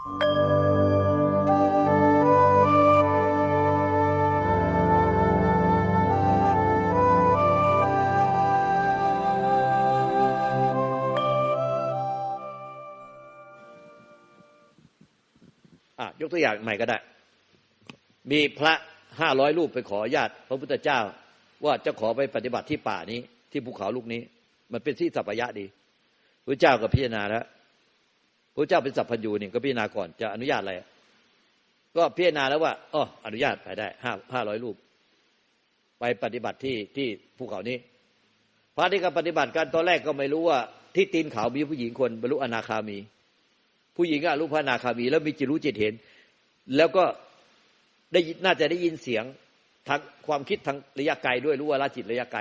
ยกตัวอย่างใหม่ก็ได้ มีพระห้าร้อยรูปไปขอญาติพระพุทธเจ้า ว่าจะขอไปปฏิบัติที่ป่านี้ ที่ภูเขาลูกนี้ มันเป็นที่สัพยะดีพระเจ้าก็พิจารณาแล้ว พระเจ้าเป็นสัพพัญญูนี่ก็พิจารณาก่อนจะอนุญาตอะไร ก็พิจารณาแล้วว่าอ๋ออนุญาตไปได้ห้าห้าร้อยรูป ไปปฏิบัติที่ที่ภูเขานี้ พระที่ก็ปฏิบัติกันตอนแรกก็ไม่รู้ว่า ที่ตีนเขามีผู้หญิงคนบรรลุอนาคามี ผู้หญิงก็รู้พระอนาคามี แล้วมีจิตรู้จิตเห็น แล้วก็ได้นน่าจะได้ยินเสียงทางความคิดทางระยะไกลด้วยรู้ว่าละจิตระยะไกล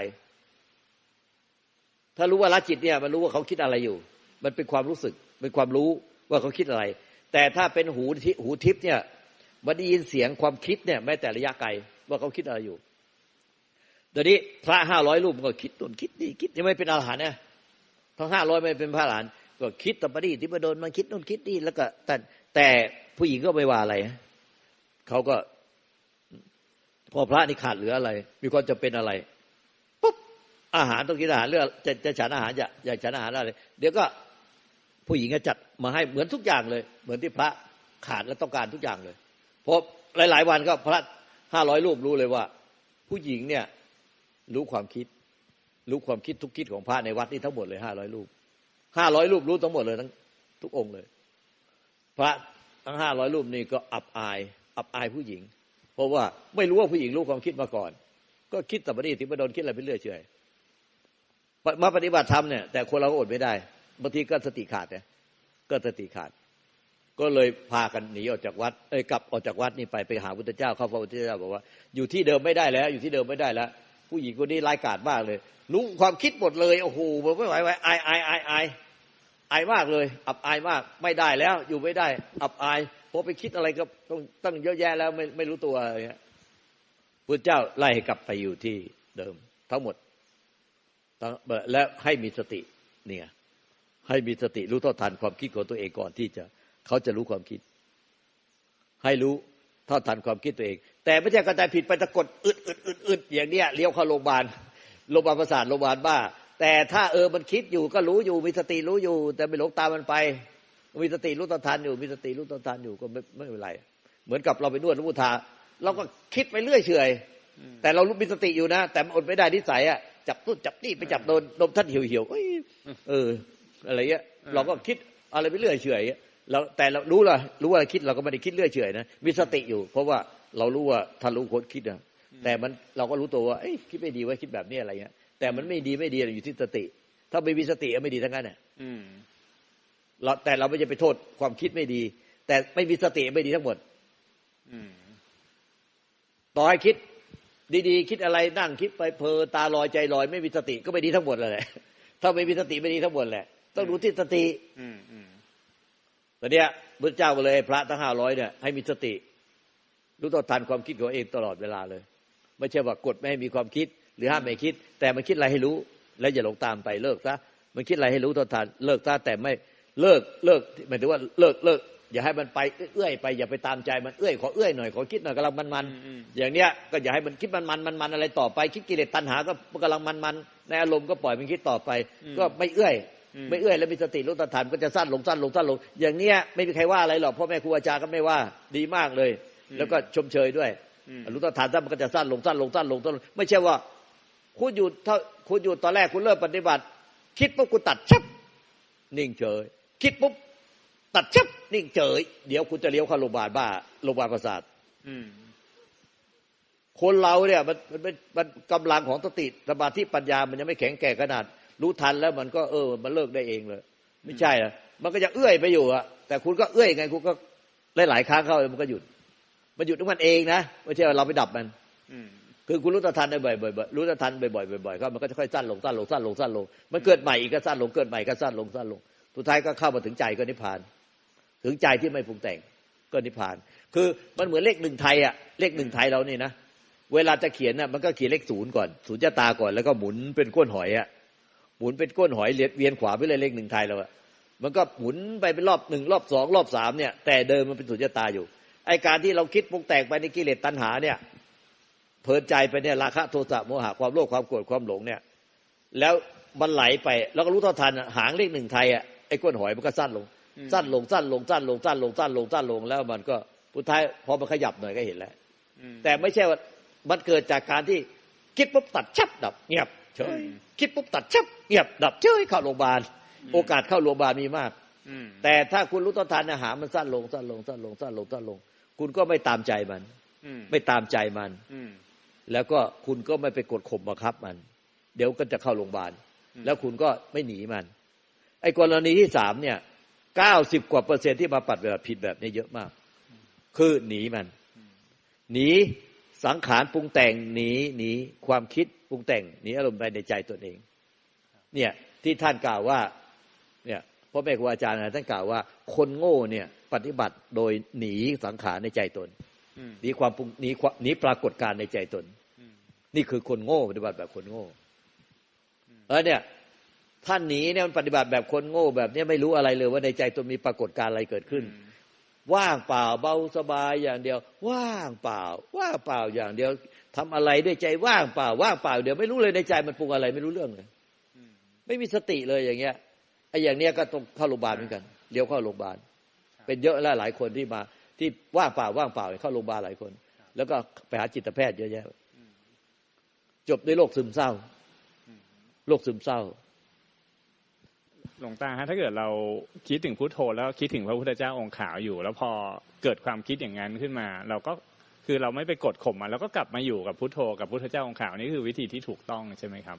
ถ้ารู้ว่าละจิตเนี่ยมันรู้ว่าเขาคิดอะไรอยู่ มันเป็นความรู้สึก เป็นความรู้ว่าเขาคิดอะไร แต่ถ้าเป็นหูทิหูทิพย์เนี่ยมันได้ยินเสียงความคิดเนี่ยแม้แต่ระยะไกลว่าเขาคิดอะไรอยู่เดี๋ยวนี้พระห้าร้อยรูปก็คิดตนคิดนี่คิดยังไม่เป็นอรหันต์เนี่ยทั้งห้าร้อยไม่เป็นพระอรหันต์ก็คิดตปฏิทิบดลมันคิดนู่นคิดนี่แล้วก็แต่แต่ผู้หญิงก็ไม่ว่าอะไรเขาก็ พอพระนี่ขาดเหลืออะไร มีความจะเป็นอะไรปุ๊บอาหารต้องกินอาหารเรื่องจะจะฉันอาหารจะอยากฉันอาหารอะไร เดี๋ยวก็ ผู้หญิงก็จัดมาให้เหมือนทุกอย่างเลย เหมือนที่พระขาดและต้องการทุกอย่างเลยพอหลาย ๆ วันก็พระห้าร้อยรูปรู้เลยว่า ผู้หญิงเนี่ยรู้ความคิด รู้ความคิดทุกคิดของพระในวัดนี่ทั้งหมดเลยห้าร้อยรูปห้าร้อยรูปรู้ทั้งหมดเลยทั้งทุกองค์เลย พระทั้งห้าร้อยรูปนี่ก็อับอาย อับอายผู้หญิง เพราะว่าไม่รู้ว่าผู้หญิงรู้ความคิดมาก่อน ก็คิดแต่ประเดี๋ยวที่มาโดนคิดอะไรไปเรื่อยเฉยมาปฏิบัติธรรมเนี่ยแต่คนเราก็อดไม่ได้ บางทีก็สติขาดเนี่ยก็สติขาด ก็เลยพากันหนีออกจากวัดเอ้ยกลับออกจากวัดนี่ไปไปหาพุทธเจ้าเข้าพระพุทธเจ้าบอกว่า อยู่ที่เดิมไม่ได้แล้ว อยู่ที่เดิมไม่ได้แล้ว ผู้หญิงคนนี้ร้ายกาจมากเลย รู้ความคิดหมดเลยโอ้โหไม่ไหวไหวอายอายอายอายอายมากเลย อับอายมากไม่ได้แล้ว อยู่ไม่ได้ อับอายพอไปคิดอะไรก็ต้องตั้งเยอะแยะแล้วไม่ไม่รู้ตัวอะไรเงี้ยพุทธเจ้าไล่ให้กลับไปอยู่ที่เดิมทั้งหมดทั้งและให้มีสติเนี่ย ให้มีสติรู้เท่าทันความคิดของตัวเองก่อนที่จะเขาจะรู้ความคิด ให้รู้เท่าทันความคิดตัวเอง แต่ไม่ใช่กระจายผิดไปตะกดอึดอึดอึดอึดอย่างเนี้ยเลี้ยวเข้าโรงพยาบาลโรงพยาบาลประสาทโรงพยาบาลบ้า แต่ถ้าเออมันคิดอยู่ก็รู้อยู่มีสติรู้อยู่ แต่ไม่หลงตามมันไป มีสติรู้เท่าทันอยู่ มีสติรู้เท่าทันอยู่ก็ไม่ไม่เป็นไรเหมือนกับเราไปนวดรู้ทาเราก็คิดไปเรื่อยเฉยแต่เรารู้มีสติอยู่นะ แต่มันอดไม่ได้นิสัยอะจับตุ้นจับนี่ไปจับโดนนมท่านเหี่ยวเหี่ยวเออ อะไรเงี้ยเราก็คิดอะไรไปเรื่อยเฉยเราแต่เรารู้ละรู้ว่าคิดเราก็ไม่ได้คิดเรื่อยเฉยนะมีสติอยู่ เพราะว่าเรารู้ว่าท่านรู้คนคิดนะแต่มันเราก็รู้ตัวว่าเอ้ยคิดไม่ดีว่าคิดแบบนี้อะไรเงี้ยแต่มันไม่ดีไม่ดีอยู่ที่สติ ถ้าไม่มีสติไม่ดีทั้งนั้นเนี่ยเราแต่เราไม่จะไปโทษความคิดไม่ดี แต่ไม่มีสติไม่ดีทั้งหมดต่อให้คิด ดีๆ คิดอะไรนั่งคิดไปเพอตาลอยใจลอย ไม่มีสติก็ไม่ดีทั้งหมดเลยถ้าไม่มีสติไม่ดีทั้งหมดแหละ ต้องดูที่สติตอนเนี้ยพระเจ้าก็เลยพระทั้งห้าร้อยเนี่ยให้มีสติ รู้ต่อทันความคิดของเองตลอดเวลาเลย ไม่ใช่ว่ากดไม่ให้มีความคิด หรือห้ามไม่คิด แต่มันคิดอะไรให้รู้ แล้วอย่าหลงตามไปเลิกซะมันคิดอะไรให้รู้ต่อทันเลิกซะแต่ไม่เลิกเลิกหมายถึงว่าเลิกเลิกอย่าให้มันไปเอื้อยไปอย่าไปตามใจมันเอื้อยขอเอื้อยหน่อยขอคิดหน่อยกำลังมันมันอย่างเนี้ยก็อย่าให้มันคิดมันมันมันมันอะไรต่อไป คิดกิเลสตัณหาก็กำลังมันมันในอารมณ์ก็ปล่อยมันคิดต่อไป ก็ไม่เอื้อย ไม่เอื้อยแล้วมีสติรู้ตัทันก็จะสั้นลงสั้นลงสั้นลง อย่างเนี้ยไม่มีใครว่าอะไรหรอกพ่อแม่ครูอาจารย์ก็ไม่ว่าดีมากเลย แล้วก็ชมเชยด้วยรู้ตัทันถ้ามันก็จะสั้นลงสั้นลงสั้นลงสั้นลงไม่ใช่ว่า คุณอยู่ถ้าคุณอยู่ตอนแรกคุณเริ่มปฏิบัติ คิดปุ๊บคุณตัดชับนิ่งเฉย คิดปุ๊บตัดชับนิ่งเฉย เดี๋ยวคุณจะเลี้ยวเข้าโรงพยาบาลบ้าโรงพยาบาลประสาทคนเราเนี่ยมันมันมันกำลังของสติสมาธิปัญญามันยังไม่แข็งแกร่งขนาด รู้ทันแล้วมันก็เออ มันเลิกได้เองเลย ไม่ใช่อะมันก็จะเอื้อยไปอยู่อะแต่คุณก็เอื้อยไงคุณก็หลายๆครั้งเข้ามันก็หยุด มันหยุดของมันเองนะไม่ใช่ว่าเราไปดับมันคือคุณรู้ทันได้บ่อยๆรู้ทันบ่อยๆบ่อยๆก็มันก็จะค่อยสั้นลงสั้นลงสั้นลงสั้นลง มันเกิดใหม่อีกก็สั้นลงเกิดใหม่ก็สั้นลงสั้นลงสุดท้ายก็เข้ามาถึงใจก็นิพพาน ถึงใจที่ไม่ปรุงแต่งก็นิพพาน คือมันเหมือนเลขหนึ่งไทยอะเลขหนึ่งไทยเรานี่นะเวลาจะเขียนน่ะมันก็เขียนเลขศูนย์ก่อนศูนย์จะตาก่อนแล้วก็หมุนเป็นก้นหอยอะ หมุนเป็นก้นหอยเวียนขวาไปเลยเลขหนึ่งไทยเราอะมันก็หมุนไปเป็นรอบหนึ่งรอบสองรอบสามเนี่ยแต่เดิมมันเป็นสุญญตาอยู่ไอการที่เราคิดปรุงแต่งไปในกิเลสตัณหาเนี่ยเพลินใจไปเนี่ยราคะโทสะโมหะความโลภความโกรธความหลงเนี่ย แล้วมันไหลไปแล้วก็รู้เท่าทันอะหางเลขหนึ่งไทยอะไอ้ก้นหอยมันก็สั้นลง สั้นลงสั้นลงสั้นลงสั้นลงสั้นลงสั้นลงแล้วมันก็พุทท้ายพอมันขยับหน่อยก็เห็นแล้วอืมแต่ไม่ใช่ว่ามันเกิดจากการที่คิดปุ๊บตัดชับดับเงียบ เฉยอืมคิดปุ๊บตัดชับเงียบดับเฉยเข้าโรงพยาบาล โอกาสเข้าโรงพยาบาลมีมากอืมแต่ถ้าคุณรู้ต้นทานอาหารมันสั้นลงสั้นลงสั้นลงสั้นลงสั้นลง คุณก็ไม่ตามใจมันอืมไม่ตามใจมันอืมแล้วก็คุณก็ไม่ไปกดข่มบังคับมัน เดี๋ยวก็จะเข้าโรงพยาบาลอืมแล้วคุณก็ไม่หนีมัน ไอ้กรณีที่สามเนี่ยเก้าสิบกว่าเปอร์เซ็นต์ที่มาปัดแบบผิดแบบนี้เยอะมาก คือหนีมัน หนีสังขารปรุงแต่งหนีหนีความคิด ปรุงแต่งหนีอารมณ์ภายในใจตนเอง เนี่ยที่ท่านกล่าวว่าเนี่ยพ่อแม่ครูอาจารย์นะท่านกล่าวว่า คนโง่เนี่ย ปฏิบัติโดยหนีสังขารในใจตนอืมหนีความปรุงหนีความหนีปรากฏการณ์ในใจตนอืมนี่คือคนโง่ปฏิบัติแบบคนโง่เออเนี่ยท่านหนีเนี่ยมันปฏิบัติแบบคนโง่แบบเนี้ยไม่รู้อะไรเลยว่าในใจตนมีปรากฏการณ์อะไรเกิดขึ้น ว่างเปล่าเบาสบายอย่างเดียว ว่างเปล่า ว่างเปล่าอย่างเดียว ทำอะไรด้วยใจว่างเปล่าว่างเปล่าเดี๋ยวไม่รู้เลยในใจมันปรุงอะไรไม่รู้เรื่องเลยอืมไม่มีสติเลยอย่างเงี้ยไอ้อย่างเนี้ยก็ต้องเข้าโรงพยาบาลเหมือนกันเดี๋ยวเข้าโรงพยาบาลเป็นเยอะแล้วหลายคนที่มาที่ว่างเปล่าว่างเปล่าเข้าโรงพยาบาลหลายคน แล้วก็ไปหาจิตแพทย์เยอะแยะจบด้วยโรคซึมเศร้าโรคซึมเศร้า หลวงตาฮะถ้าเกิดเราคิดถึงพุทโธแล้วคิดถึงพระพุทธเจ้าองค์ขาวอยู่ แล้วพอเกิดความคิดอย่างนั้นขึ้นมา เราก็ คือเราไม่ไปกดข่มมันแล้วก็กลับมาอยู่กับพุทโธกับพุทธเจ้าองค์ขาวนี่คือวิธีที่ถูกต้องใช่ไหมครับ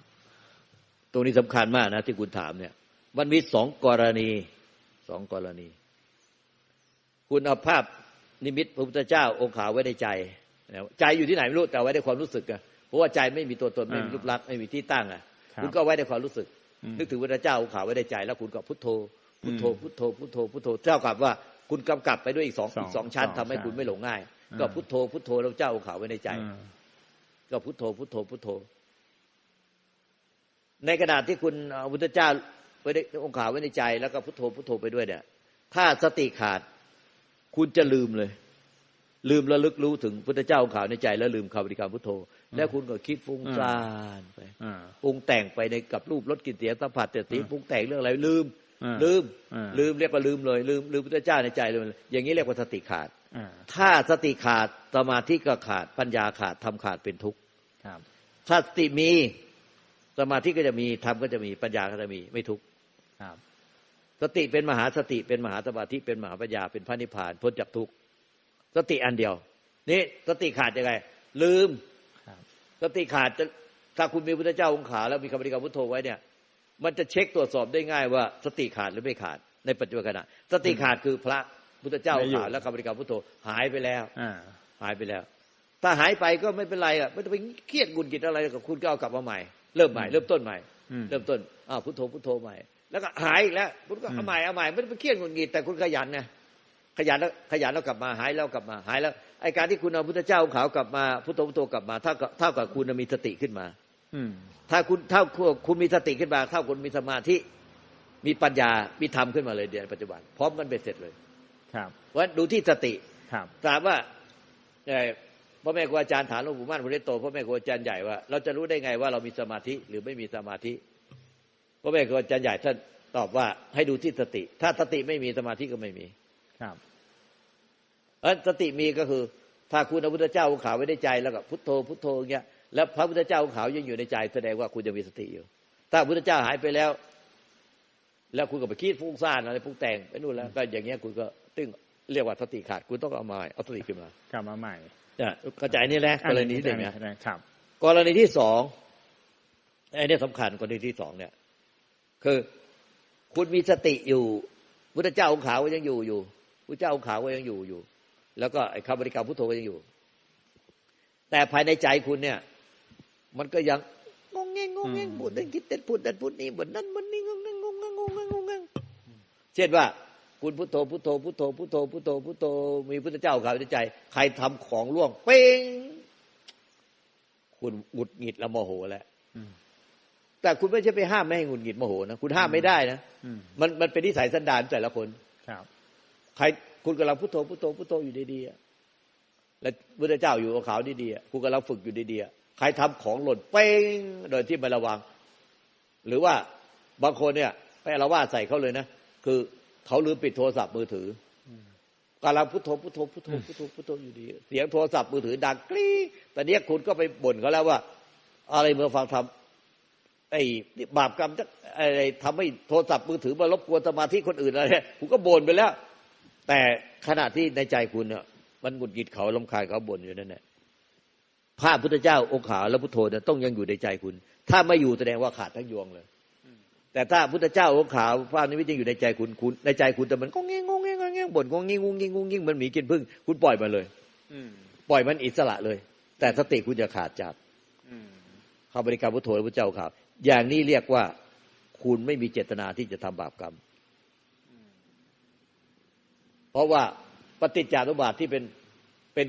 ตรงนี้สำคัญมากนะที่คุณถามเนี่ย มันมีสองกรณีสองกรณี คุณเอาภาพนิมิตพระพุทธเจ้าองค์ขาวไว้ในใจนะใจอยู่ที่ไหนไม่รู้แต่ไว้ในความรู้สึกอะเพราะว่าใจไม่มีตัวตนไม่มีอ่ารูรูปลักษณ์ไม่มีที่ตั้งอะครับคุณก็ไว้ในความรู้สึกอืมนึกถึงพระพุทธเจ้าองค์ขาวไว้ในใจ แล้วคุณก็พุทโธพุทโธอืมพุทโธพุทโธพุทโธเท่ากับว่าคุณกำกับไปด้วยอีกสองสองอีกสองชั้นสองทำให้ชั้นคุณไม่หลงง่ายอ่า ก็พุทโธพุทโธแล้วเจ้าองค์ขาวไว้ในใจอ่าก็พุทโธพุทโธพุทโธ ในขณะที่คุณเอาพุทธเจ้าไว้ในองค์ขาวไว้ในใจ แล้วก็พุทโธพุทโธไปด้วยเนี่ย ถ้าสติขาด คุณจะลืมเลย ลืมระลึกรู้ถึงพุทธเจ้าองค์ขาวในใจ แล้วลืมคำบริกรรมพุทโธ แล้วคุณก็คิดฟุ้งซ่านไปอ่าปรุงแต่งไปในกับรูปรสกลิ่นเสียงสัมผัสแต่สีอ่าปรุงแต่งเรื่องอะไรลืมอ่าลืมอ่าลืมเรียกว่าลืมเลย ลืมลืมพุทธเจ้าในใจเลย อย่างนี้เรียกว่าสติขาดอ่า ถ้าสติขาดสมาธิก็ขาดปัญญาขาดทำขาดเป็นทุกข์ครับถ้าสติมีสมาธิก็จะมีธรรมก็จะมีปัญญาก็จะมีไม่ทุกข์ครับสติเป็นมหาสติเป็นมหาสมาธิเป็นมหาปัญญาเป็นพระนิพพานพ้นจากทุกข์สติอันเดียว นี่สติขาดยังไง ลืมครับสติขาดจะถ้าคุณมีพุทธเจ้าองค์ขาแล้วมีคำบริกรรมพุทโธไว้เนี่ย มันจะเช็คตรวจสอบได้ง่ายว่าสติขาดหรือไม่ขาดในปัจจุบันขณะสติขาดคือพระ พุทธเจ้าองค์ขาแล้วคำบริกรรมพุทโธหายไปแล้วอ่าหายไปแล้ว ถ้าหายไปก็ไม่เป็นไรอะไม่ต้องไปเครียดหงุนกิดอะไรกับคุณก็เอากลับมาใหม่ เริ่มใหม่ เริ่มต้นใหม่อืมเริ่มต้นอ้าวพุทโธพุทโธใหม่แล้วก็หายอีกแล้วคุณก็อืมเอาใหม่เอาใหม่ไม่ต้องไปเครียดหงุนกิดแต่คุณขยันไงขยันแล้วขยันแล้วกลับมาหายแล้วกลับมาหายแล้วไอการที่คุณเอาพุทธเจ้าขาวกลับมาพุทโธพุทโธกลับมาเท่ากับเท่ากับคุณมีสติขึ้นมา อืมถ้าคุณเท่าคุณมีสติขึ้นมาเท่าคุณมีสมาธิมีปัญญามีธรรมขึ้นมาเลยเดี๋ยวปัจจุบันพร้อมกันเป็นเสร็จเลย ครับเพราะฉะนั้นดูที่สติครับถามว่าเอ่อพ่อแม่ครูอาจารย์ถามหลวงปู่มั่นพุทธโตพ่อแม่ครูอาจารย์ใหญ่ว่าเราจะรู้ได้ไงว่าเรามีสมาธิหรือไม่มีสมาธิพ่อแม่ครูอาจารย์ใหญ่ท่านตอบว่าให้ดูที่สติ ถ้าสติไม่มีสมาธิก็ไม่มี ครับเออสติมีก็คือ ถ้าคุณเอาพุทธเจ้าองค์ขาวไว้ในใจแล้วก็พุทโธพุทโธอย่างเงี้ยแล้วพระพุทธเจ้าองค์ขาวยังอยู่ในใจ แสดงว่าคุณจะมีสติอยู่ ถ้าพุทธเจ้าหายไปแล้ว แล้วคุณก็ไปคิดฟุ้งซ่านอะไรปรุงแต่งไปนู่นแล้ว ก็อย่างเงี้ยคุณก็ ตึ้งเรียกว่าสติขาดคุณต้องเอามาเอาสติขึ้นมากลับมาใหม่เนี่ยเข้าใจนี่แหละกรณีที่หนึ่งนะครับ กรณีที่สองไอ้เนี่ยสำคัญกรณีที่สองเนี่ย คือคุณมีสติอยู่พุทธเจ้าองค์ขาวก็ยังอยู่อยู่พุทธเจ้าองค์ขาวก็ยังอยู่อยู่ แล้วก็ไอ้คำบริกรรมพุทโธก็ยังอยู่ แต่ภายในใจคุณเนี่ย มันก็ยังงงเงงงงเงงอืมพูดนั่นคิดนั่นพูดนั่นพูดนี่บนนั่นบนนี่งงงงงงงงงงงงเช่นว่า คุณพุทโธพุทโธพุทโธพุทโธพุทโธพุทโธมีพุทธเจ้าองค์ขาวในใจ ใครทำของล่วงเป้งคุณหงุดหงิดแล้วโมโหแล้วอืมแต่คุณไม่ใช่ไปห้ามไม่ให้หงุดหงิดโมโหนะคุณห้ามไม่ได้นะอืมมันมันเป็นนิสัยสันดานแต่ละคนครับใครคุณกำลังพุทโธพุทโธพุทโธอยู่ดีๆอะแล้วพระเจ้าอยู่กับขาวดีๆอะคุณกำลังฝึกอยู่ดีๆอะใครทำของหล่นเป้งโดยที่ไม่ระวัง หรือว่าบางคนเนี่ยไปอาละวาดใส่เขาเลยนะคือ เขาลืมปิดโทรศัพท์มือถือกำลังพุทโธพุทโธพุทโธพุทโธพุทโธอยู่ดี เสียงโทรศัพท์มือถือดังกรี๊ดแต่เนี้ยคุณก็ไปบ่นเขาแล้วว่า อะไรเมื่อฟังทำไอ้บาปกรรมจะอะไรทำให้โทรศัพท์มือถือมารบกวนสมาธิคนอื่นอะไรคุณก็บ่นไปแล้ว แต่ขณะที่ในใจคุณเนี่ยมันหงุดหงิดเขาลำคาญเขาบ่นอยู่นั่นแหละพระพุทธเจ้าองค์ขาและพุทโธเนี่ยต้องยังอยู่ในใจคุณ ถ้าไม่อยู่แสดงว่าขาดทั้งยวงเลย แต่ถ้าพุทธเจ้าองค์ขาวพระนิมิตยังอยู่ในใจคุณคุณในใจคุณแต่มันก็เงี้ยงงเงี้ยงงเงี้ยงบ่นงงเงี้ยงงเงี้ยงงเงี้ยงมันหมีกินพึ่ง คุณปล่อยมันเลยอืมปล่อยมันอิสระเลย แต่สติคุณจะขาดจากอืมคำบริการพุทโธและพุทธเจ้าขาวอย่างนี้เรียกว่าคุณไม่มีเจตนาที่จะทำบาปกรรม เพราะว่าปฏิจจานุบาทที่เป็นเป็น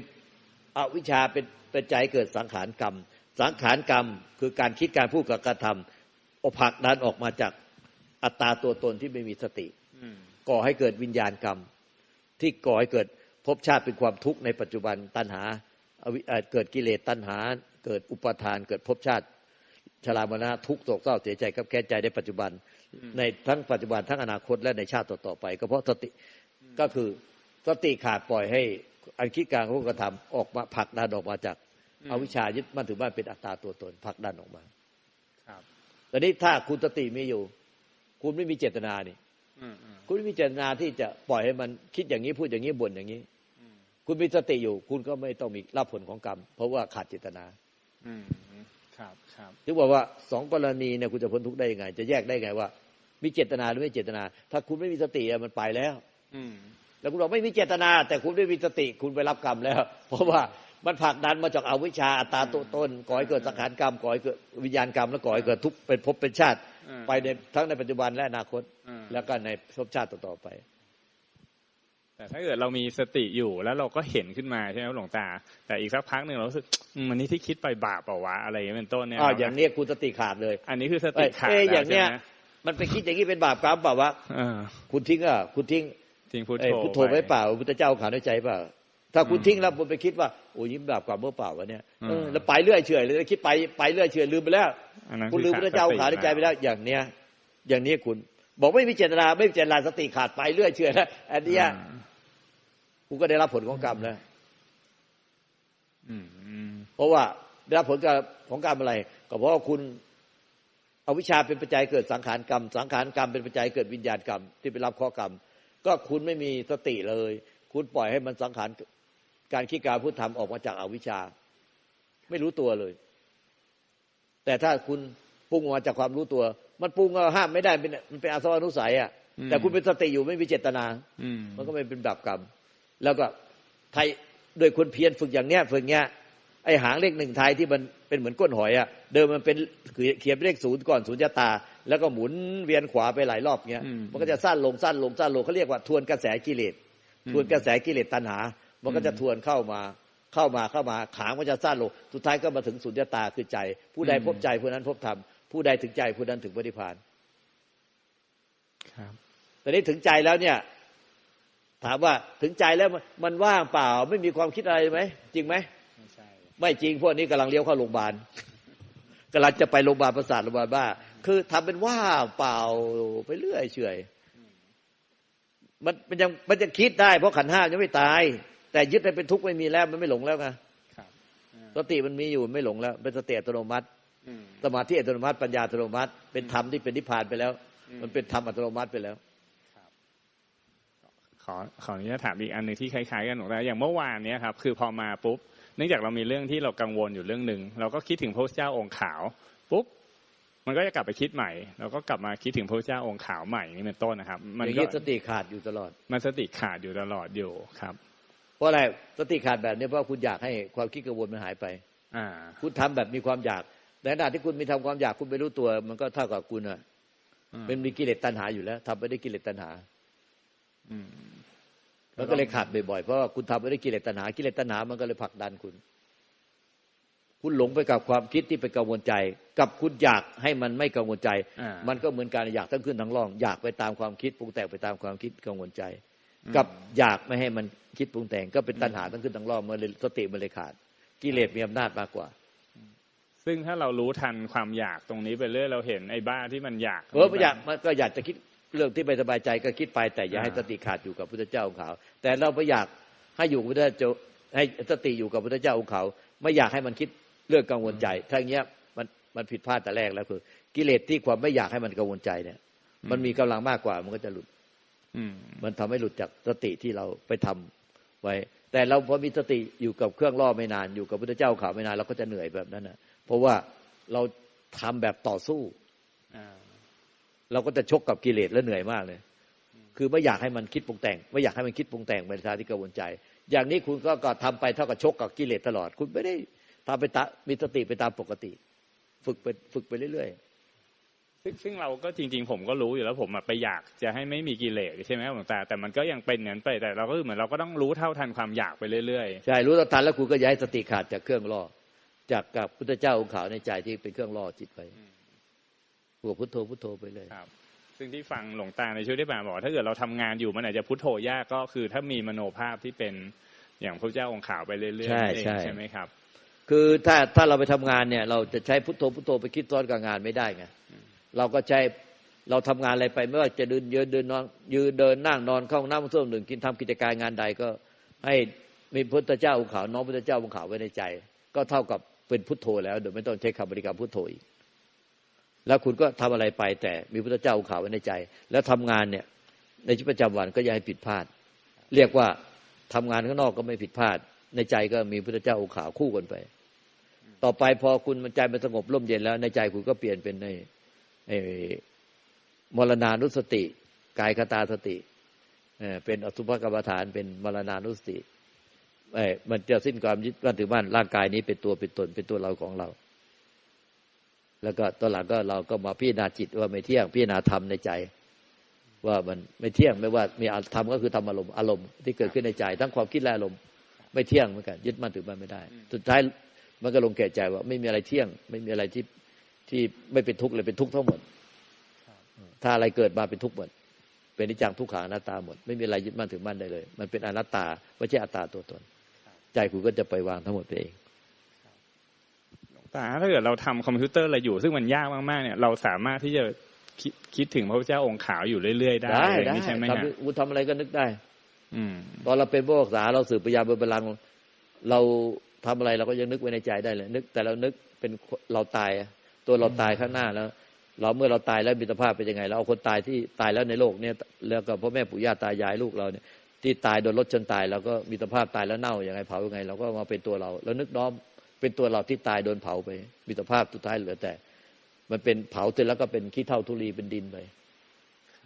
อวิชชาเป็นเป็นใจเกิดสังขารกรรม สังขารกรรม คือการคิดการพูดกับกระทำ อผลักดันออกมาจากอัตตาตัวตนที่ไม่มีสติอืมก่อให้เกิดวิญญาณกรรม ที่ก่อให้เกิดภพชาติเป็นความทุกข์ในปัจจุบันตัณหาอวิเอ่อเกิดกิเลสตัณหา เกิดอุปาทาน เกิดภพชาติ ชรามรณะทุกข์โศกเศร้าเสียใจกับแค้นใจในปัจจุบัน ในทั้งปัจจุบันทั้งอนาคตและในชาติต่อๆไป ก็เพราะสติก็คือสติขาดปล่อยให้อันคิดการของกระทำออกมาผลักดันออกมาจากอวิชชายึดมั่นถือมั่นเป็นอัตตาตัวตนผลักดันออกมา ครับ แต่นี้ถ้าคุณสติมีอยู่ คุณไม่มีเจตนานี่อืมอืมคุณไม่มีเจตนาที่จะปล่อยให้มันคิดอย่างนี้พูดอย่างนี้บ่นอย่างนี้อืมคุณมีสติอยู่ คุณก็ไม่ต้องมีรับผลของกรรม เพราะว่าขาดเจตนาอืมครับครับถึงบอกว่าสองกรณีเนี่ยคุณจะพ้นทุกข์ได้ยังไง จะแยกได้ไงว่า มีเจตนาหรือไม่เจตนา ถ้าคุณไม่มีสติอะมันไปแล้ว อืมแล้วคุณบอกไม่มีเจตนา แต่คุณไม่มีสติ คุณไปรับกรรมแล้ว เพราะว่า มันผลักดันมาจากอวิชชาอัตตาตัวตนก่อให้เกิดสังขารกรรมก่อให้เกิดวิญญาณกรรม แล้วก่อให้เกิดทุกข์เป็นภพเป็นชาติอืมไปในทั้งในปัจจุบันและอนาคตอืมแล้วก็ในภพชาติต่อๆไป แต่ถ้าเกิดเรามีสติอยู่แล้วเราก็เห็นขึ้นมาใช่ไหมครับหลวงตา แต่อีกสักพักหนึ่งเรารู้สึกอืมมันนี่ที่คิดไปบาปเปล่าวะอะไรอย่างเงี้ยเป็นต้นเนี่ยอ้าวอย่างนี้คุณสติขาดเลย อันนี้คือสติขาดเอ้ยแล้วอย่างเนี้ยใช่ไหมมันไปคิดอย่างนี้เป็นบาปกรรมเปล่าวะเออคุณทิ้งอะคุณทิ้งจริงพุทเอ้ยโธพุทโธไว้เปล่าพุทธเจ้าขาในใจเปล่า ถ้าคุณอืมทิ้งแล้วคุณไปคิดว่าโอ้ยยิ้มบาปกรรมเมื่อเปล่าวะเนี่ยอืมเออแล้วไปเรื่อยเฉยเลยคิดไปไปเรื่อยเฉยลืมไปแล้วอันนั้นคุณลืมอพุทธเจ้าขาในใจไปแล้วอย่างเนี้ย อย่างนี้คุณ บอกไม่มีเจตนาไม่มีเจตนาสติขาดไปเรื่อยเฉยแล้วอันเนี้ยอืมคุณก็ได้รับผลของกรรมแล้วอืมอืมเพราะว่าได้รับผลของกรรมอะไร ก็เพราะว่าคุณเอาวิชชาเป็นปัจจัยเกิดสังขารกรรม สังขารกรรมเป็นปัจจัยเกิดวิญญาณกรรม ที่ไปรับข้อกรรม ก็คุณไม่มีสติเลย คุณปล่อยให้มันสังขาร การคิดการพูดทำออกมาจากอาวิชชา ไม่รู้ตัวเลย แต่ถ้าคุณปรุงออกมาจากความรู้ตัว มันปรุงก็ห้ามไม่ได้เป็นมันเป็นอาสวะนุสัยอะแต่คุณเป็นสติอยู่ไม่มีเจตนาอืมมันก็ไม่เป็นบาปกรรม แล้วก็ไทยโดยคนเพียรฝึกอย่างเนี้ยฝึกเนี้ยไอหางเลขหนึ่งไทยที่มันเป็นเหมือนก้นหอยอะเดิมมันเป็นเขียนเป็นเลขศูนย์ก่อนศูนย์ตา แล้วก็หมุนเวียนขวาไปหลายรอบเงี้ยอืมมันก็จะสั้นลงสั้นลงสั้นลงเขาเรียกว่าทวนกระแสกิเลสอืมทวนกระแสกิเลสตัณหา มันก็จะอืมทวนเข้ามาเข้ามาเข้ามาขางมันจะสั้นลงสุดท้ายก็มาถึงสุญญตาคือใจ ผู้ใดอืมพบใจผู้นั้นพบธรรมผู้ใดถึงใจผู้นั้นถึงปฏิพานครับแต่นี้ถึงใจแล้วเนี่ย ถามว่าถึงใจแล้วมันมันว่างเปล่า ไม่มีความคิดอะไรไหมจริงไหมไม่ใช่ไม่จริงพวกนี้กำลังเลี้ยวเข้าโรงพยาบาลกำลังจะไปโรงพยาบาลประสาทโรงพยาบาลบ้า คือทำเป็นว่างเปล่าไปเรื่อยเฉยมันมันยังมันจะคิดได้เพราะขันธ์ห้ายังไม่ตาย แต่ยึดให้เป็นทุกข์ไม่มีแล้วมันไม่หลงแล้วไงครับอ่าสติมันมีอยู่ไม่หลงแล้ว เป็นสติอัตโนมัติอืมสมาธิอัตโนมัติปัญญาอัตโนมัติ เป็นธรรมที่เป็นนิพพานไปแล้วอืมมันเป็นธรรมอัตโนมัติไปแล้วขอขออนุญาตถามอีกอันหนึ่งที่คล้ายๆกันหลวงตาอย่างเมื่อวานเนี้ยครับคือพอมาปุ๊บเนื่องจากเรามีเรื่องที่เรากังวลอยู่เรื่องหนึ่งเราก็คิดถึงพระพุทธเจ้าองค์ขาวปุ๊บมันก็จะกลับไปคิดใหม่เราก็กลับมาคิดถึงพระพุทธเจ้าองค์ขาวใหม่นี่เป็นต้นนะครับ มันอย่างก็นี้สติขาดอยู่ตลอด มันสติขาดอยู่ตลอดอยู่ครับ เพราะอะไรสติขาดแบบนี้เพราะคุณอยากให้ความคิดกังวลมันหายไปอ่าคุณทำแบบมีความอยากในขณะที่คุณมีทำความอยากคุณไม่รู้ตัว มันก็เท่ากับคุณอะอืมเป็นมีกิเลสตัณหาอยู่แล้วทำไปได้วยกิเลสตัณหา อืมมันก็เลยขาดบ่อยๆเพราะว่าคุณทำไปได้วยกิเลสตัณหากิเลสตัณหามันก็เลยผลักดันคุณ คุณหลงไปกับความคิดที่เป็นกังวลใจ กับคุณอยากให้มันไม่กังวลใจอ่ามันก็เหมือนการอยากทั้งขึ้นทั้งล่อง อยากไปตามความคิดปรุงแต่งไปตามความคิดกังวลใจอืม กับอยากไม่ให้มันคิดปรุงแต่งก็เป็นตัณหาทั้งขึ้นทั้งล่องมันเลยสติมันเลยขาด กิเลสมีอำนาจมากกว่า ซึ่งถ้าเรารู้ทันความอยากตรงนี้ไปเรื่อยเราเห็นไอ้บ้าที่มันอยากเออไม่อยากมันก็อยากจะคิดเรื่องที่ไม่สบายใจก็คิดไปแต่อย่าให้อ่าสติขาดอยู่กับพุทธเจ้าองค์เขา แต่เราไม่อยากให้อยู่กับพุทธเจ้าให้สติอยู่กับพุทธเจ้าองค์เขา ไม่อยากให้มันคิดเรื่องกังวลใจถ้าอย่างเงี้ยมันมันผิดพลาดแต่แรกแล้วคือ กิเลสที่ความไม่อยากให้มันกังวลใจเนี่ย มันมีกำลังมากกว่ามันก็จะหลุดอื มมันทำให้หลุดจากสติที่เราไปทำไว้ แต่เราพอมีสติอยู่กับเครื่องล่อไม่นาน อยู่กับพุทธเจ้าข่าวไม่นานเราก็จะเหนื่อยแบบนั้นนะเพราะว่าเราทำแบบต่อสู้อ่าเราก็จะชกกับกิเลสแล้วเหนื่อยมากเลย คือไม่อยากให้มันคิดปรุงแต่ง ไม่อยากให้มันคิดปรุงแต่งไปในทางที่กังวลใจ อย่างนี้คุณก็ก็ทำไปเท่ากับชกกับกิเลสตลอด คุณไม่ได้ทำไปตามีสติไปตามปกติ ฝึกไปฝึกไปเรื่อย ซึ่งซึ่งเราก็จริง ๆ ผมก็รู้อยู่แล้วผมอะไปอยากจะให้ไม่มีกิเลสใช่ไหมครับหลวงตาแต่มันก็ยังเป็นอย่างนั้นไปแต่เราก็เหมือนเราก็ต้องรู้เท่าทันความอยากไปเรื่อยๆใช่รู้ทันแล้วคุณก็ย้ายสติขาดจากเครื่องล่อจากกับพุทธเจ้าองค์ขาวในใจที่เป็นเครื่องล่อจิตไปหัวพุทโธพุทโธไปเลยๆครับ ซึ่งที่ฟังหลวงตาในช่วงที่ผ่านมาบอกว่าถ้าเกิดเราทำงานอยู่มันอาจจะพุทโธยากก็คือ ถ้ามีมโนภาพที่เป็นอย่างพระเจ้าองค์ขาวไปเรื่อยๆใช่เองใช่ใช่ไหมครับ คือถ้าถ้าเราไปทำงานเนี่ย เราจะใช้พุทโธพุทโธไปคิดซ้อนกับงานไม่ได้ไง เราก็ใช้เราทำงานอะไรไปไม่ว่าจะเดินยืนเดินนอนยืนเดินนั่งนอนเข้าห้องน้ำส้วมหนึ่งกินทำกิจการงานใดก็ให้มีพุทธเจ้าองค์ขาวน้องพุทธเจ้าองค์ขาวไว้ในใจ ก็เท่ากับเป็นพุทโธแล้วโดยไม่ต้องใช้คำบริกรรมพุทโธอีกแล้วคุณก็ทำอะไรไปแต่มีพุทธเจ้าองค์ขาวไว้ในใจ แล้วทำงานเนี่ยในชีวิตประจำวันก็อย่าให้ผิดพลาด เรียกว่าทำงานข้างนอกก็ไม่ผิดพลาด ในใจก็มีพุทธเจ้าองค์ขาวคู่กันไป ต่อไปพอคุณมันใจมันสงบร่มเย็นแล้ว ในใจคุณก็เปลี่ยนเป็นใน มรณานุสติกายคตาสติเป็นอสุภกรรมฐานเป็นมรณานุสติมันจะสิ้นความยึดมั่นถือมั่นร่างกายนี้เป็นตัวเป็นตนเป็นตัวเราของเรา แล้วก็ตอนหลังก็เราก็มาพิจารณาจิตว่าไม่เที่ยงพิจารณาธรรมในใจ ว่ามันไม่เที่ยงไม่ว่ามีธรรมก็คือธรรมอารมณ์อารมณ์ที่เกิดขึ้นในใจ ทั้งความคิดและอารมณ์ไม่เที่ยงเหมือนกันยึดมั่นถือมั่นไม่ได้ สุดท้ายมันก็ลงแก่ใจว่าไม่มีอะไรเที่ยง ไม่มีอะไรที่ ที่ไม่เป็นทุกข์เลยเป็นทุกข์ทั้งหมด ถ้าอะไรเกิดมาเป็นทุกข์หมด เป็นนิจจังทุกขังอนัตตาหมด ไม่มีอะไรยึดมั่นถือมั่นได้เลย มันเป็นอนัตตาไม่ใช่อัตตาตัวตน ใจคุณก็จะไปวางทั้งหมดไปเองแต่ถ้าเกิดเราทำคอมพิวเตอร์อะไรอยู่ ซึ่งมันยากมากๆเนี่ยเราสามารถที่จะคิดคิดถึงพระพุทธเจ้าองค์ขาวอยู่เรื่อยๆ ได้ได้อย่างได้นี้ใช่ไหมทฮะำคุณทำอะไรก็นึกได้ อืมตอนเราเป็นผู้รักษาเราสืบพยานบนบัลลังก์เราทำอะไรเราก็ยังนึกไว้ในใจได้เลย นึก แต่เรานึกเป็นเราตายอะ ตัวเราตายข้างหน้าแล้ว เราเมื่อเราตายแล้วมีสภาพเป็นยังไง เราเอาคนตายที่ตายแล้วในโลกเนี่ยแล้วก็พ่อแม่ปู่ย่าตายายลูกเราเนี่ยที่ตายโดนรถชนตายเราก็มีสภาพตายแล้วเน่าอย่างไงเผายังไงเราก็มาเป็นตัวเรา แล้วนึกน้อมเป็นตัวเราที่ตายโดนเผาไป มีสภาพสุดท้ายเหลือแต่ มันเป็นเผาเสร็จแล้วก็เป็นขี้เท่าทุลีเป็นดินไป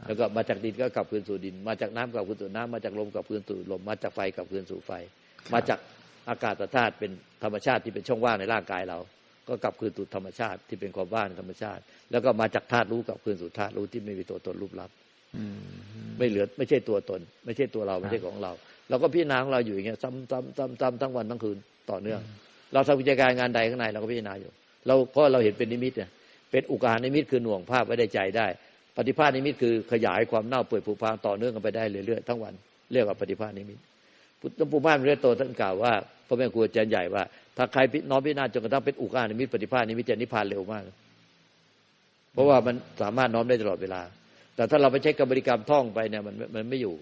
แล้วก็มาจากดินก็กลับคืนสู่ดิน มาจากน้ำกลับคืนสู่น้ำมาจากลมกลับคืนสู่ลมมาจากไฟกลับคืนสู่ไฟ มาจากอากาศธาตุเป็นธรรมชาติที่เป็นช่องว่างในร่างกายเรา ก็กลับคืนสู่ธรรมชาติที่เป็นความว่างในธรรมชาติ แล้วก็มาจากธาตุรู้กลับคืนสู่ธาตุรู้ที่ไม่มีตัวตนรูปลับอืมไม่เหลือไม่ใช่ตัวตน ไม่ใช่ตัวเราไม่ใช่ของเราเราก็พิจารณาของเราอยู่อย่างเงี้ยซ้ำซ้ำซ้ำซ้ำทั้งวันทั้งคืนต่อเนื่อง เราทำกิจการงานใดข้างในเราก็พิจารณาอยู่ เราเพราะเราเห็นเป็นนิมิตเนี่ยเป็นอุกานิมิตคือหน่วงภาพไว้ในใจได้ ปฏิภาณนิมิตคือขยายความเน่าเปื่อยผุพังต่อเนื่องกันไปได้เรื่อยๆทั้งวันเรียกว่าปฏิภาณนิมิตพุทธปุมาณเรโตท่านกล่าวว่าพระแม่ครูอาจารย์ใหญ่ว่า ถ้าใครน้อมพิจารณาจนกระทั่งเป็นอุกานิมิตปฏิภาณนิมิตจะนิพพานเร็วมาก เพราะว่ามันสามารถน้อมได้ตลอดเวลา แต่ถ้าเราไปใช้กรรมบริกรรมท่องไปเนี่ยมันมันไม่อยู่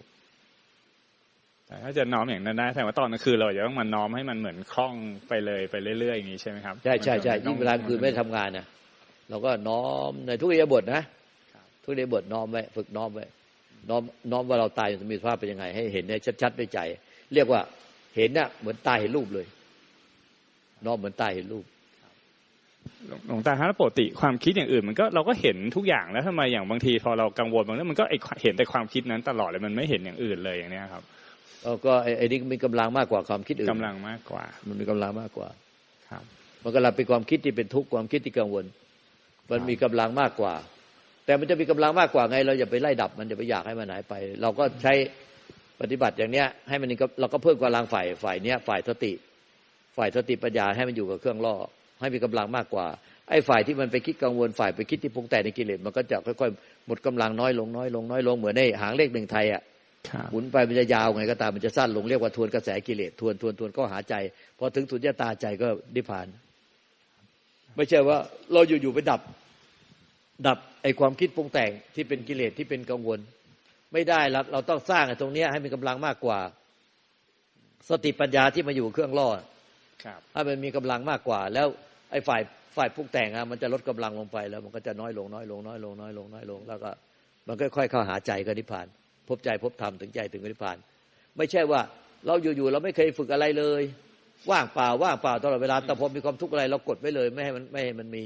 แต่ถ้าจะน้อมอย่างนั้นได้แต่ว่าตอนกลางคืนเราจะต้องมาน้อมให้มันเหมือนคล่องไปเลยไปเรื่อยๆอย่างนี้ใช่ไหมครับใช่ใช่ใช่มันจะยิ่งเวลาคืนไม่ได้ทำงานนะเราก็น้อมในทุกอิริยาบถนะทุกอิริยาบถน้อมไว้ฝึกน้อมไว้น้อมน้อมว่าเราตายจะมีสภาพเป็นยังไง ให้เห็นได้ชัดๆด้วยใจ เรียกว่าเห็นน่ะเหมือนตายเห็นรูปเลย น้อมเหมือนตายเห็นรูปหลวงหลวงตาฮะแล้วปกติความคิดอย่างอื่น มันก็เราก็เห็นทุกอย่างแล้วทำไมอย่างบางที พอเรากังวลบางเรื่องมันก็ไอเห็นแต่ความคิดนั้นตลอดเลยมันไม่เห็นอย่างอื่นเลยอย่างเนี้ยครับแล้วก็ไอ้ไอ้นี่มีกำลังมากกว่าความคิดอื่นกำลังมากกว่า มันมีกำลังมากกว่า ครับ มันกำลังเป็นความคิดที่เป็นทุกข์ความคิดที่กังวล มันมีกำลังมากกว่า แต่มันจะมีกำลังมากกว่าไง เราอย่าไปไล่ดับ มันจะไปอยากให้มันหายไป เราก็ใช้ปฏิบัติอย่างเนี้ยให้มันนี่ก็เราก็เพิ่มกำลังฝ่ายฝ่ายเนี้ยฝ่ายสติ ฝ่ายสติปัญญาให้มันอยู่กับเครื่องล่อ ให้มีกำลังมากกว่า ไอ้ฝ่ายที่มันไปคิดกังวลฝ่ายไปคิดที่ปรุงแต่งในกิเลสมันก็จะค่อยๆหมดกำลังน้อยลงน้อยลงน้อยลงเหมือนในหางเลขหนึ่งไทยอะครับหมุนไปมันจะยาวไงก็ตามมันจะสั้นลงเรียกว่าทวนกระแสกิเลสทวนทวนทวนก็หาใจพอถึงสุญญตาใจก็นิพพาน ไม่ใช่ว่าเราอยู่ๆไปดับ ดับไอ้ความคิดปรุงแต่งที่เป็นกิเลสที่เป็นกังวล ไม่ได้หรอกเราต้องสร้างไอ้ตรงเนี้ยให้มีกำลังมากกว่า สติปัญญาที่มาอยู่เครื่องล่อ ครับให้มันมีกำลังมากกว่า แล้วไอ้ฝ่ายฝ่ายปรุงแต่งอะมันจะลดกำลังลงไปแล้ว มันก็จะน้อยลงน้อยลงน้อยลงน้อยลงน้อยลง แล้วก็มันค่อยๆเข้าหาใจก็นิพพาน พบใจพบธรรมถึงใจถึงนิพพาน ไม่ใช่ว่าเราอยู่ๆเราไม่เคยฝึกอะไรเลย ว่างเปล่าว่างเปล่าตลอดเวลาแต่พอมีความทุกข์อะไรเรากดไว้เลยไม่ให้มันไม่ให้มันมี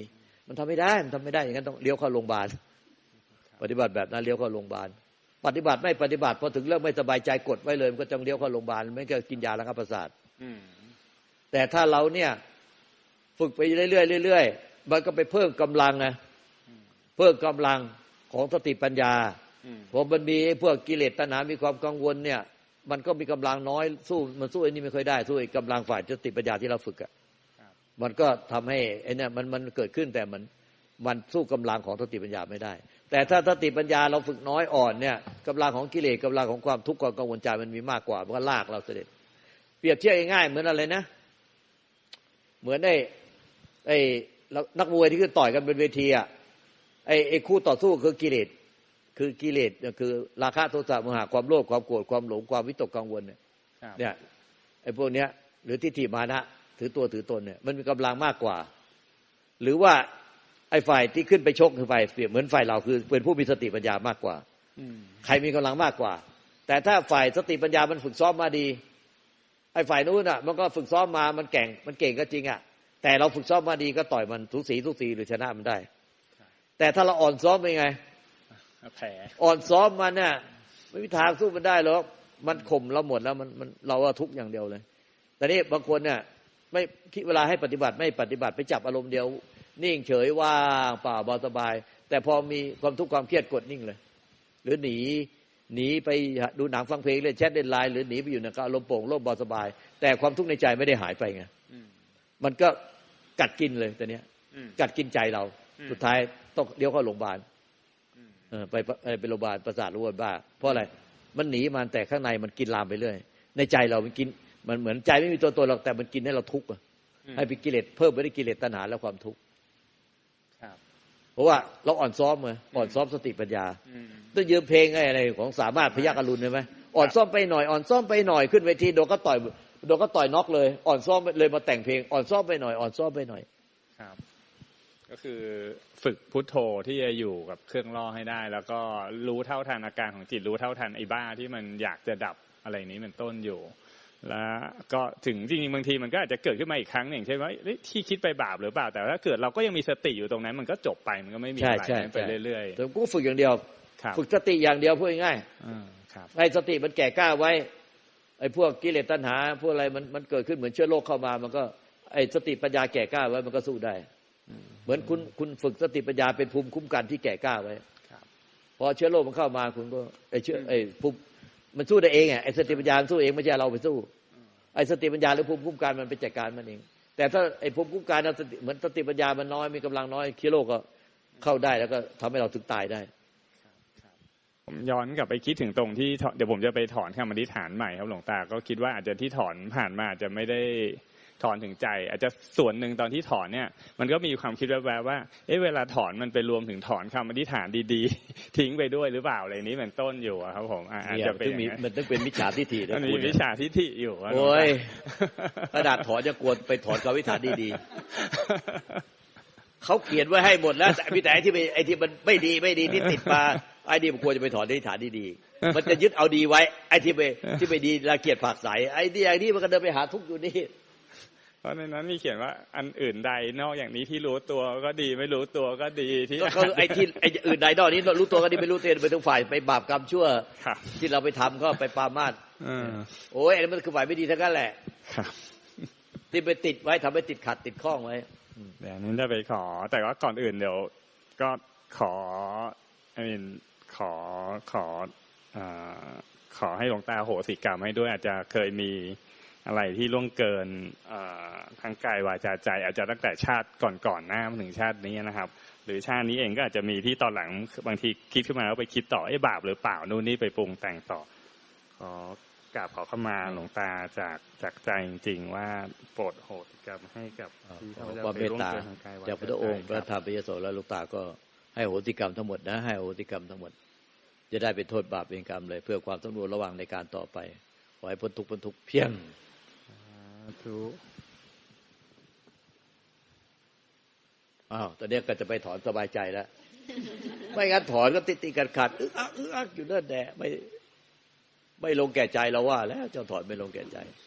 มันทำไม่ได้มันทำไม่ได้อย่างนั้นต้องเลี้ยวเข้าโรงพยาบาลปฏิบัติแบบนั้นเลี้ยวเข้าโรงพยาบาลปฏิบัติไม่ปฏิบัติพอถึงเรื่องไม่สบายใจกดไว้เลย มันก็ต้องเลี้ยวเข้าโรงพยาบาลไม่ก็กินยาระงับประสาทอืม แต่ถ้าเราเนี่ยฝึกไปเรื่อยๆเรื่อยๆมันก็ไปเพิ่มกำลังไงเพิ่มกำลังของสติปัญญาอืมพอมันมีไอ้พวกกิเลสตัณหา มีความกังวลเนี่ย มันก็มีกำลังน้อยสู้มันสู้ไอ้นี่ไม่ค่อยได้สู้ไอ้กำลังฝ่ายสติปัญญาที่เราฝึกอะครับมันก็ทำให้ไอ้เนี่ยมันมันเกิดขึ้นแต่มันมันสู้กำลังของสติปัญญาไม่ได้ แต่ถ้าสติปัญญาเราฝึกน้อยอ่อนเนี่ยกำลังของกิเลสกำลังของความทุกข์ความกังวลใจมันมีมากกว่ามันก็ลากเราเสด็จ เปรียบเทียบง่ายๆเหมือนอะไรนะ เหมือนไอ้ไอ้นักมวยที่ขึ้นต่อยกันบนเวทีอะไอ้ไอ้คู่ต่อสู้คือกิเลสคือกิเลสเนี่ยคือราคะโทสะโมหะความโลภความโกรธความหลงความวิตกกังวลเนี่ยครับเนี่ยไอ้พวกเนี้ย หรือทิฏฐิมานะถือตัวถือตนเนี่ยมันมีกำลังมากกว่า หรือว่าไอ้ฝ่ายที่ขึ้นไปชกคือฝ่ายเปรียบเหมือนฝ่ายเราคือเป็นผู้มีสติปัญญามากกว่าอืมใครมีกำลังมากกว่า แต่ถ้าฝ่ายสติปัญญามันฝึกซ้อมมาดี ไอ้ฝ่ายนู้นอะ มันก็ฝึกซ้อมมามันเก่งมันเก่งก็จริงอะ แต่เราฝึกซ้อมมาดีก็ต่อยมันทุสีทุสีหรือชนะมันได้ แต่ถ้าเราอ่อนซ้อมเป็นไงแผลอ่อนซ้อมมันเนี่ยไม่มีทางสู้มันได้หรอกมันข่มเราหมดแล้วมันมันเราว่าทุกข์อย่างเดียวเลย แต่นี่บางคนเนี่ยไม่คิดเวลาให้ปฏิบัติไม่ปฏิบัติไปจับอารมณ์เดียว นิ่งเฉยว่างเปล่าเบาสบาย แต่พอมีความทุกข์ความเครียดกดนิ่งเลย หรือหนี หนีไปดูหนังฟังเพลงเล่นแชทเล่นไลน์หรือหนีไปอยู่ในอารมณ์โปร่งโล่งเบาสบาย แต่ความทุกข์ในใจไม่ได้หายไปไงอืมมันก็กัดกินเลยแต่เนี้ยอืมกัดกินใจเราอืมสุดท้ายต้องเลี้ยวเข้าโรงพยาบาลอืมเออไปไปไปโรงพยาบาลประสาทรู้ว่าบ้า เพราะอะไรมันหนีมันแต่ข้างในมันกินลามไปเรื่อยในใจเรามันกินมันเหมือนใจไม่มีตัวตนหรอกแต่มันกินให้เราทุกข์อะอืมให้เป็นกิเลสเพิ่มไปด้วยกิเลสตัณหาและความทุกข์ครับ เพราะว่าเราอ่อนซ้อมไงอ่อนซ้อมสติปัญญาอืมต้องยืมเพลงไงอะไรของสามารถพยักอรุณใช่ไหมอ่อนซ้อมไปหน่อยอ่อนซ้อมไปหน่อยขึ้นเวทีโดนก็ต่อยโดนก็ต่อยน็อกเลย อ่อนซ้อมเลยมาแต่งเพลงอ่อนซ้อมไปหน่อยอ่อนซ้อมไปหน่อยครับ ก็คือฝึกพุทโธที่จะอยู่กับเครื่องล่อให้ได้ แล้วก็รู้เท่าทันอาการของจิตรู้เท่าทันไอ้บ้าที่มันอยากจะดับอะไรนี้เป็นต้นอยู่ แล้วก็ถึงจริงๆบางทีมันก็อาจจะเกิดขึ้นมาอีกครั้งหนึ่งใช่ไหมเอ๊ะที่คิดไปบาปหรือเปล่าแต่ถ้าเกิดเราก็ยังมีสติอยู่ตรงนั้น มันก็จบไปมันก็ไม่มีใช่อะไรใช่ไปใช่เรื่อยแต่กูฝึกอย่างเดียวๆครับฝึกสติอย่างเดียวพูดง่ายๆอ่าครับให้สติมันแก่กล้าไว้ไอ้พวกกิเลสตัณหาพวกอะไรมันมันเกิดขึ้นเหมือนเชื้อโรคเข้ามา มันก็ไอ้สติปัญญาแก่กล้าไว้มันก็สู้ได้ เหมือนคุณคุณฝึกสติปัญญาเป็นภูมิคุ้มกันที่แก่กล้าไว้ครับพอเชื้อโรคมันเข้ามาคุณก็ไอ้เชื้อไอ้ภูมิ มันสู้ได้เองอะไอ้สติปัญญาสู้เองไม่ใช่เราไปสู้ไอ้สติปัญญาหรือภูมิคุ้มกันมันไปจัดการมันเอง แต่ถ้าไอ้ภูมิคุ้มกันนะเหมือนสติปัญญามันน้อยมีกำลังน้อยเชื้อโรคก็เข้าได้แล้วก็ทำให้เราถึงตายได้ผมย้อนกลับไปคิดถึงตรงที่เดี๋ยวผมจะไปถอนคำอธิษฐานใหม่ครับหลวงตา ก็คิดว่าอาจจะที่ถอนผ่านมาอาจจะไม่ได้ ถอนถึงใจ อาจจะส่วนหนึ่งตอนที่ถอนเนี่ย มันก็มีความคิดแวบๆว่าเอ๊ะเวลาถอนมันไปรวมถึงถอนคำอธิษฐานดีๆ ทิ้งไปด้วยหรือเปล่าอะไรนี้เป็นต้นอยู่อะครับผมอะอาจเนี่ยจะเป็นถึงอย่างมีนั้นมันต้องเป็นมิจฉาทิฏฐินะมันมีคุณเนี่วิยชาทิฏฐิอยู่ะหลวงตาโอ้ยกระดาษถอนจะกวนไปถอนกรรมวิธานดีๆเขาเขียนไว้ให้หมดแล้วแต่มีแต่ไอ้ที่ไม่ไอ้ที่มันไม่ดีไม่ดีที่ติดมาไอ้นี่มันควรจะไปถอนที่ฐานดีๆ มันจะยึดเอาดีไว้ ไอ้ที่ไม่ที่ไม่ดีละเกียดผักใส ไอ้ที่อย่างนี้มันก็เดินไปหาทุกข์อยู่นี่ เพราะในนั้นมีเขียนว่าอันอื่นใดนอกอย่างนี้ที่รู้ตัวก็ดีไม่รู้ตัวก็ดีที่ก็ก็ไอ้ที่ไอ้อื่นใดนอกนี้รู้ตัวก็ดีไม่รู้ตัวไปทุกฝ่ายไปบาปกรรมชั่วครับที่เราไปทำก็ไปปรามาสเออโอ้ยอันนั้นมันคือฝ่ายไม่ดีทั้งนั้นแหละครับที่ไปติดไว้ทำให้ติดขัดติดข้องไว้เดี๋ยวนี้จะไปขอ แต่ว่าก่อนอื่นเดี๋ยว ก็ขอไอ้ขอขออ่าขอให้หลวงตาโหสิกรรมให้ด้วยอาจจะเคยมี อะไรที่ล่วงเกินเอ่อทางกายวาจาใจ อาจจะตั้งแต่ชาติก่อนๆหน้ามาถึงชาตินี้นะครับ หรือชาตินี้เองก็อาจจะมีที่ตอนหลังบางทีคิดขึ้นมาแล้วไปคิดต่อไอ้บาปหรือเปล่านู่นนี่ไปปรุงแต่งต่อขอกราบขอเข้ามาหลวงตาจากจากใจจริง ๆ ว่าโปรดโหดกรรมให้กับที่ขอข้าพเจ้าความไปเมตร่วงตาเกินทางกายวาจากพระองค์พใจระธรรมพระยโสและลูกตาก็ให้โหติกรรมทั้งหมดนะให้โหติกรรมทั้งหมด จะได้เป็นโทษบาปเป็นกรรมเลย เพื่อความสมบูรณ์ระหว่างในการต่อไปขอให้พ้นทุกข์พ้นทุกข์เพียงสา ธุอ้าวตอนนี้ก็จะไปถอนสบายใจแล้ว ไม่งั้นถอนก็ติดติดขัดขัดอึกอักอึกอักอยู่นั่นแหละไม่ไม่ลงแก่ใจเราว่า แล้วเจ้าถอนไม่ลงแก่ใจส